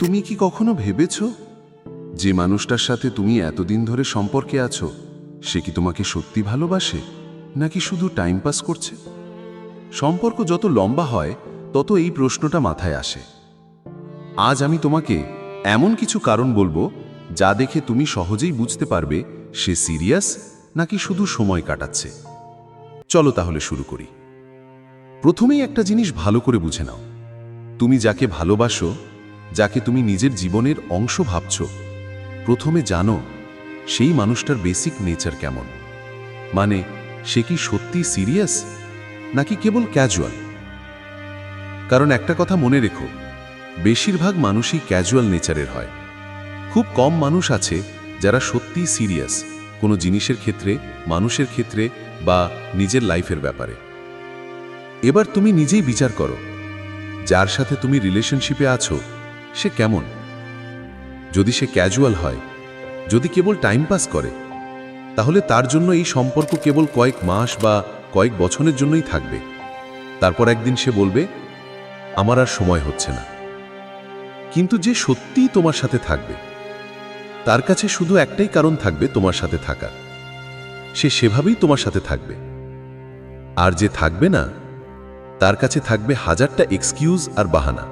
তুমি কি কখনো ভেবেছ যে মানুষটার সাথে তুমি এতদিন ধরে সম্পর্কে আছো, সে কি তোমাকে সত্যি ভালোবাসে, নাকি শুধু টাইম পাস করছে? সম্পর্ক যত লম্বা হয়, তত এই প্রশ্নটা মাথায় আসে। আজ আমি তোমাকে এমন কিছু কারণ বলব, যা দেখে তুমি সহজেই বুঝতে পারবে সে সিরিয়াস নাকি শুধু সময় কাটাচ্ছে। চলো তাহলে শুরু করি। প্রথমেই একটা জিনিস ভালো করে বুঝে নাও। তুমি যাকে ভালোবাসো যাকে তুমি নিজের জীবনের অংশ ভাবছ। প্রথমে জানো, সেই মানুষটার বেসিক নেচার কেমন। মানে সে কি সত্যি সিরিয়াস নাকি কেবল ক্যাজুয়াল কারণ একটা কথা মনে রেখো, বেশিরভাগ মানুষই ক্যাজুয়াল নেচারের হয়। খুব কম মানুষ আছে যারা সত্যি সিরিয়াস কোনো জিনিসের ক্ষেত্রে, মানুষের ক্ষেত্রে বা নিজের লাইফের ব্যাপারে। এবার তুমি নিজেই বিচার করো, যার সাথে তুমি রিলেশনশিপে আছো সে কেমন? যদি সে ক্যাজুয়াল হয়, যদি কেবল টাইম পাস করে, তাহলে তার জন্য এই সম্পর্ক কেবল কয়েক মাস বা কয়েক বছরের জন্যই থাকবে। তারপর একদিন সে বলবে, আমার আর সময় হচ্ছে না। কিন্তু যে সত্যিই তোমার সাথে থাকবে, তার কাছে শুধু একটাই কারণ থাকবে তোমার সাথে থাকার। সে সেভাবেই তোমার সাথে থাকবে। আর যে থাকবে না, তার কাছে থাকবে হাজারটা এক্সকিউজ আর বাহানা,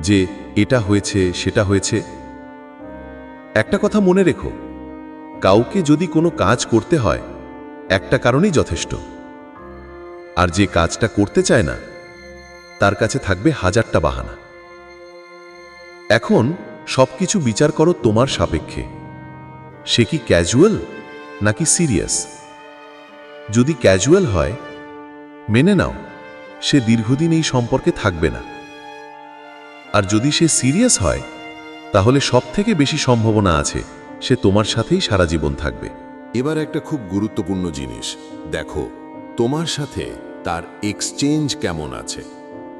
যে এটা হয়েছে, সেটা হয়েছে। একটা কথা মনে রেখো, কাউকে যদি কোনো কাজ করতে হয়, একটা কারণেই যথেষ্ট। আর যে কাজটা করতে চায় না, তার কাছে থাকবে হাজারটা বাহানা। এখন সবকিছু বিচার করো তোমার সাপেক্ষে। সে কি ক্যাজুয়াল নাকি সিরিয়াস যদি ক্যাজুয়াল হয়, মেনে নাও, সে দীর্ঘদিন এই সম্পর্কে থাকবে না। আর যদি সে সিরিয়াস হয়, তাহলে সব থেকে বেশি সম্ভাবনা আছে সে তোমার সাথেই সারা জীবন থাকবে। এবার একটা খুব গুরুত্বপূর্ণ জিনিস। দেখো, তোমার সাথে তার এক্সচেঞ্জ কেমন আছে?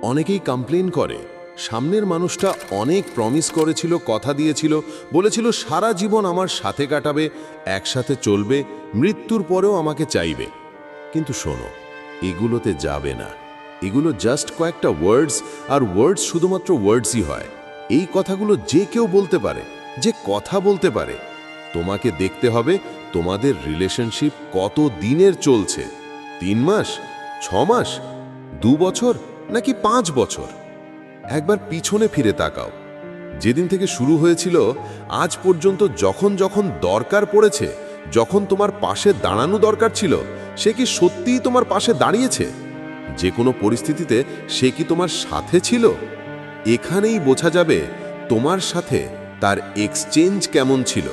অনেকেই কমপ্লেন করে, সামনের মানুষটা অনেক প্রমিস করেছিল, কথা দিয়েছিল, বলেছিল, সারা জীবন আমার সাথে কাটাবে, একসাথে চলবে, মৃত্যুর পরেও আমাকে চাইবে। কিন্তু শোনো, এগুলোতে যাবে না। এগুলো জাস্ট কয়েকটা ওয়ার্ডস আর ওয়ার্ডস শুধুমাত্র ওয়ার্ডসই হয়। এই কথাগুলো যে কেউ বলতে পারে, যে কথা বলতে পারে, তোমাকে দেখতে হবে তোমাদের রিলেশনশিপ কত দিনের চলছে। তিন মাস? ছ মাস? দু বছর? নাকি পাঁচ বছর? একবার পিছনে ফিরে তাকাও। যেদিন থেকে শুরু হয়েছিল, আজ পর্যন্ত যখন যখন দরকার পড়েছে, যখন তোমার পাশে দাঁড়ানো দরকার ছিল, সে কি সত্যিই তোমার পাশে দাঁড়িয়েছে? যে কোনো পরিস্থিতিতে সে কি তোমার সাথে ছিল? এখানেই বোঝা যাবে তোমার সাথে তার এক্সচেঞ্জ কেমন ছিল।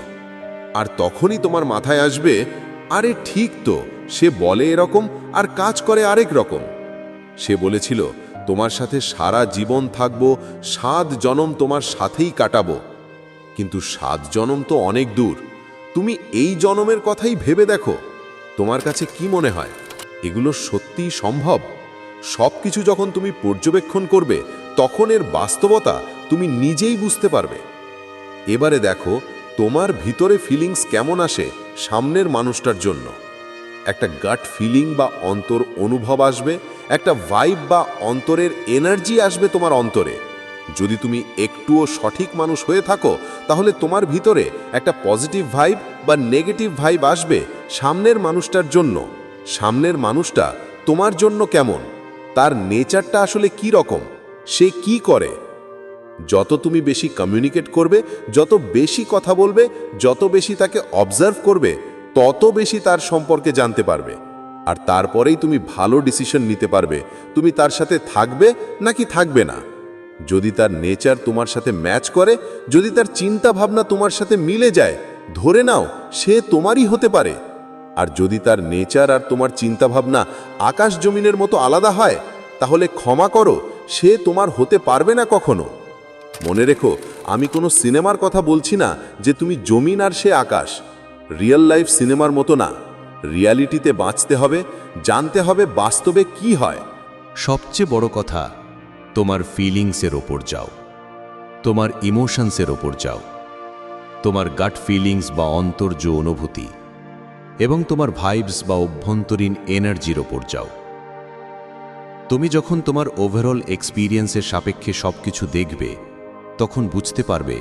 আর তখনই তোমার মাথায় আসবে, আরে ঠিক তো, সে বলে এরকম আর কাজ করে আরেক রকম। সে বলেছিল, তোমার সাথে সারা জীবন থাকব, সাত জনম তোমার সাথেই কাটাবো। কিন্তু সাত জনম তো অনেক দূর। তুমি এই জনমের কথাই ভেবে দেখো। তোমার কাছে কি মনে হয়? এগুলো সত্যিই সম্ভব? সব কিছু যখন তুমি পর্যবেক্ষণ করবে, তখন এর বাস্তবতা তুমি নিজেই বুঝতে পারবে। এবারে দেখো, তোমার ভিতরে ফিলিংস কেমন আসে সামনের মানুষটার জন্য। একটা গাট ফিলিং বা অন্তর অনুভব আসবে, একটা ভাইব বা অন্তরের এনার্জি আসবে তোমার অন্তরে। যদি তুমি একটুও সঠিক মানুষ হয়ে থাকো, তাহলে তোমার ভিতরে একটা পজিটিভ ভাইব বা নেগেটিভ ভাইব আসবে সামনের মানুষটার জন্য। সামনের মানুষটা তোমার জন্য কেমন? তার নেচারটা আসলে কি রকম? সে কি করে? যত তুমি বেশি কমিউনিকেট করবে, যত বেশি কথা বলবে, যত বেশি তাকে অবজার্ভ করবে, তত বেশি তার সম্পর্কে জানতে পারবে। আর তারপরেই তুমি ভালো ডিসিশন নিতে পারবে, তুমি তার সাথে থাকবে নাকি থাকবে না। যদি তার নেচার তোমার সাথে ম্যাচ করে, যদি তার চিন্তা ভাবনা তোমার সাথে মিলে যায়, ধরে নাও, সে তোমারই হতে পারে। আর যদি তার নেচার আর তোমার চিন্তা ভাবনা আকাশ জমিনের মতো আলাদা হয় তাহলে ক্ষমা করো, সে তোমার হতে পারবে না কখনো। মনে রেখো, আমি কোনো সিনেমার কথা বলছি না যে তুমি জমিন আর সে আকাশ। রিয়েল লাইফ সিনেমার মতো না। রিয়ালিটিতে বাঁচতে হবে, জানতে হবে বাস্তবে কি হয়। সবচেয়ে বড় কথা, তোমার ফিলিংসের ওপর যাও। তোমার ইমোশনসের ওপর যাও। তোমার গাট ফিলিংস বা অন্তর্য অনুভূতি এবং তোমার ভাইবস বা অভ্যন্তরীণ এনার্জির ওপর যাও। তুমি যখন তোমার ওভারঅল এক্সপিরিয়েন্সের সাপেক্ষে সবকিছু দেখবে, তখন বুঝতে পারবে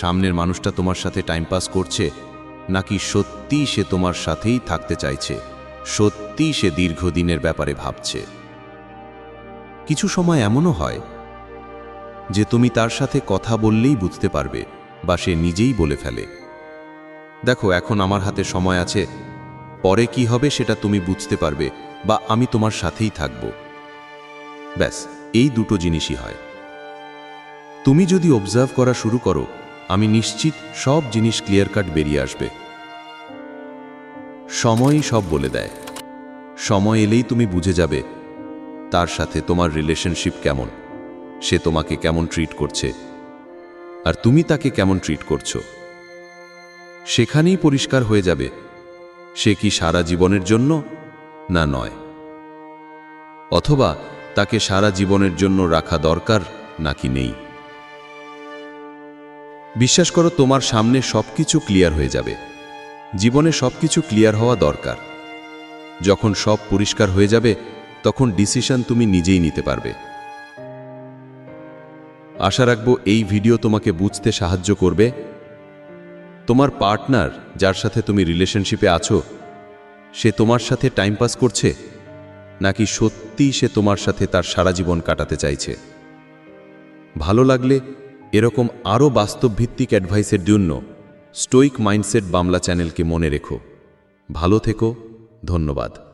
সামনের মানুষটা তোমার সাথে টাইম পাস করছে, নাকি সত্যিই সে তোমার সাথেই থাকতে চাইছে সত্যিই সে দীর্ঘদিনের ব্যাপারে ভাবছে। কিছু সময় এমনও হয় যে তুমি তার সাথে কথা বললেই বুঝতে পারবে বা সে নিজেই বলে ফেলে। দেখো, এখন আমার হাতে সময় আছে পরে কি হবে সেটা তুমি বুঝতে পারবে বা আমি তোমার সাথেই থাকব। ব্যাস, এই দুটো জিনিসই হয়। তুমি যদি অবজার্ভ করা শুরু করো, আমি নিশ্চিত সব জিনিস ক্লিয়ার কাট বেরিয়ে আসবে। সময়ই সব বলে দেয়। সময় এলেই তুমি বুঝে যাবে তার সাথে তোমার রিলেশনশিপ কেমন, সে তোমাকে কেমন ট্রিট করছে, আর তুমি তাকে কেমন ট্রিট করছ। সেখানেই পরিষ্কার হয়ে যাবে সে কি সারা জীবনের জন্য না নয়? অথবা তাকে সারা জীবনের জন্য রাখা দরকার নাকি নেই? বিশ্বাস করো, তোমার সামনে সবকিছু ক্লিয়ার হয়ে যাবে। জীবনে সবকিছু ক্লিয়ার হওয়া দরকার। যখন সব পরিষ্কার হয়ে যাবে, তখন ডিসিশন তুমি নিজেই নিতে পারবে। আশা রাখব, এই ভিডিও তোমাকে বুঝতে সাহায্য করবে। তোমার পার্টনার যার সাথে তুমি রিলেশনশিপে আছো, সে তোমার সাথে টাইম পাস করছে? নাকি সত্যি সে তোমার সাথে তার সারা জীবন কাটাতে চাইছে? ভালো লাগলে এরকম আরও বাস্তবভিত্তিক অ্যাডভাইসের জন্য স্টোইক মাইন্ডসেট বাংলা চ্যানেলকে মনে রেখো। ভালো থেকো, ধন্যবাদ।